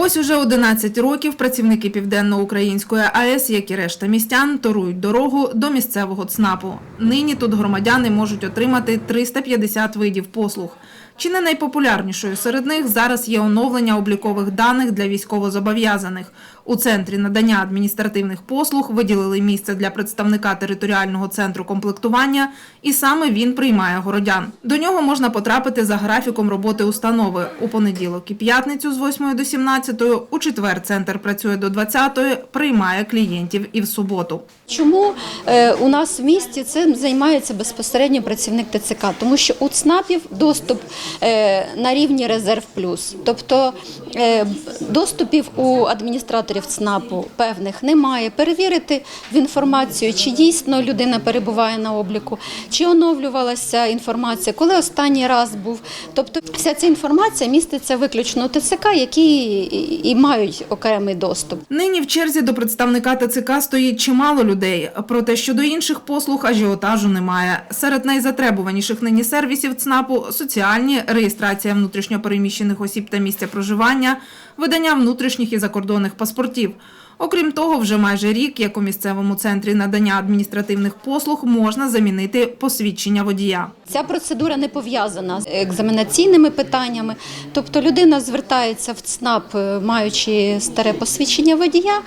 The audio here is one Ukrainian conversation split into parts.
Ось уже 11 років працівники Південноукраїнської АЕС, як і решта містян, торують дорогу до місцевого ЦНАПу. Нині тут громадяни можуть отримати 350 видів послуг. Чи не найпопулярнішою серед них зараз є оновлення облікових даних для військовозобов'язаних. У центрі надання адміністративних послуг виділили місце для представника територіального центру комплектування, і саме він приймає городян. До нього можна потрапити за графіком роботи установи у понеділок і п'ятницю з 8 до 17, у четвер центр працює до 20, приймає клієнтів і в суботу. Чому е, у нас в місті цим займається безпосередньо працівник ТЦК? Тому що у ЦНАПів доступ на рівні резерв плюс, тобто е, доступів у адміністраторів ЦНАПу певних немає. Перевірити в інформацію, чи дійсно людина перебуває на обліку, чи оновлювалася інформація, коли останній раз був. Тобто, вся ця інформація міститься виключно у ТЦК, які і мають окремий доступ. Нині в черзі до представника ТЦК стоїть чимало людей. Проте щодо інших послуг ажіотажу немає. Серед найзатребуваніших нині сервісів ЦНАПу – соціальні, реєстрація внутрішньопереміщених осіб та місця проживання, видання внутрішніх і закордонних паспортів. Окрім того, вже майже рік, як у місцевому центрі надання адміністративних послуг, можна замінити посвідчення водія. Ця процедура не пов'язана з екзаменаційними питаннями. Тобто людина звертається в ЦНАП, маючи старе посвідчення водія,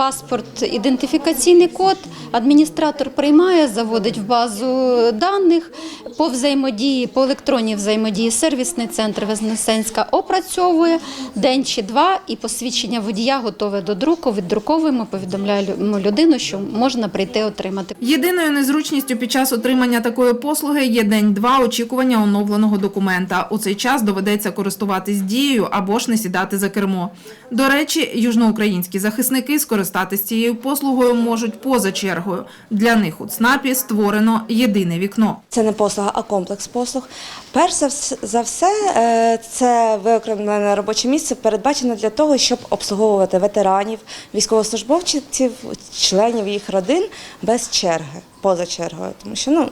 паспорт, ідентифікаційний код. Адміністратор приймає, заводить в базу даних по взаємодії, по електронній взаємодії. Сервісний центр Вознесенська опрацьовує день чи два, і посвідчення водія готове до друку. Віддруковуємо, повідомляємо людину, що можна прийти отримати. Єдиною незручністю під час отримання такої послуги є день-два очікування оновленого документа. У цей час доведеться користуватись дією або ж не сідати за кермо. До речі, южноукраїнські захисники скористатись цією послугою можуть поза чергою. Для них у ЦНАПі створено єдине вікно. Це не послуга, а комплекс послуг. Перш за все, е, це виокремлене робоче місце передбачено для того, щоб обслуговувати ветеранів, військовослужбовців, членів їх родин без черги, поза чергою. Тому що ну,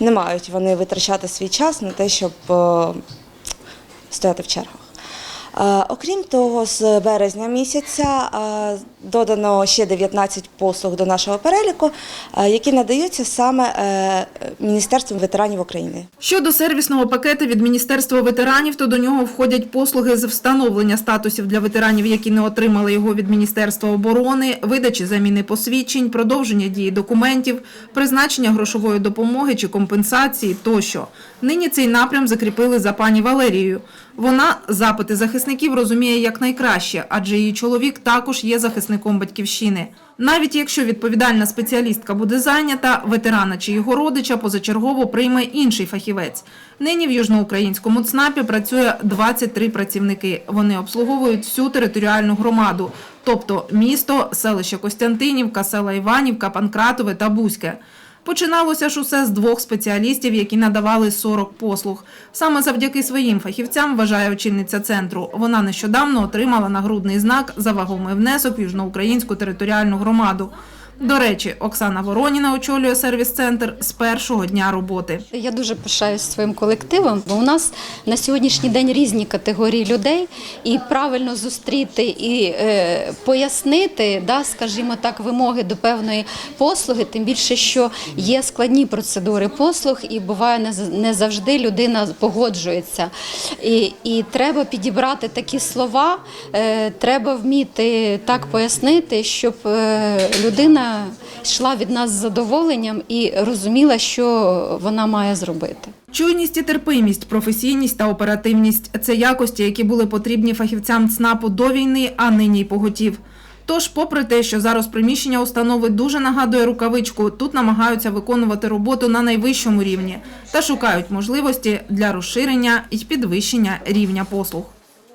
не мають вони витрачати свій час на те, щоб е, стояти в чергах. Окрім того, з березня місяця додано ще 19 послуг до нашого переліку, які надаються саме е, Міністерством ветеранів України. Щодо сервісного пакету від Міністерства ветеранів, то до нього входять послуги з встановлення статусів для ветеранів, які не отримали його від Міністерства оборони, видачі заміни посвідчень, продовження дії документів, призначення грошової допомоги чи компенсації тощо. Нині цей напрям закріпили за пані Валерією. Вона запити захисників розуміє як найкраще, адже її чоловік також є захисником батьківщини. Навіть якщо відповідальна спеціалістка буде зайнята, ветерана чи його родича позачергово прийме інший фахівець. Нині в южноукраїнському ЦНАПі працює 23 працівники. Вони обслуговують всю територіальну громаду, тобто місто, селище Костянтинівка, села Іванівка, Панкратове та Бузьке. Починалося ж усе з двох спеціалістів, які надавали 40 послуг. Саме завдяки своїм фахівцям, вважає очільниця центру, вона нещодавно отримала нагрудний знак за вагомий внесок в южноукраїнську територіальну громаду. До речі, Оксана Вороніна очолює сервіс-центр з першого дня роботи. Я дуже пишаюсь своїм колективом, бо у нас на сьогоднішній день різні категорії людей, і правильно зустріти і е, пояснити, да, скажімо так, вимоги до певної послуги, тим більше, що є складні процедури послуг, і буває не завжди людина погоджується. І, і треба підібрати такі слова, е, треба вміти так пояснити, щоб е, йшла від нас з задоволенням і розуміла, що вона має зробити. Чуйність і терпимість, професійність та оперативність це якості, які були потрібні фахівцям ЦНАПу до війни, а нині й поготів. Тож, попри те, що зараз приміщення установи дуже нагадує рукавичку, тут намагаються виконувати роботу на найвищому рівні та шукають можливості для розширення і підвищення рівня послуг.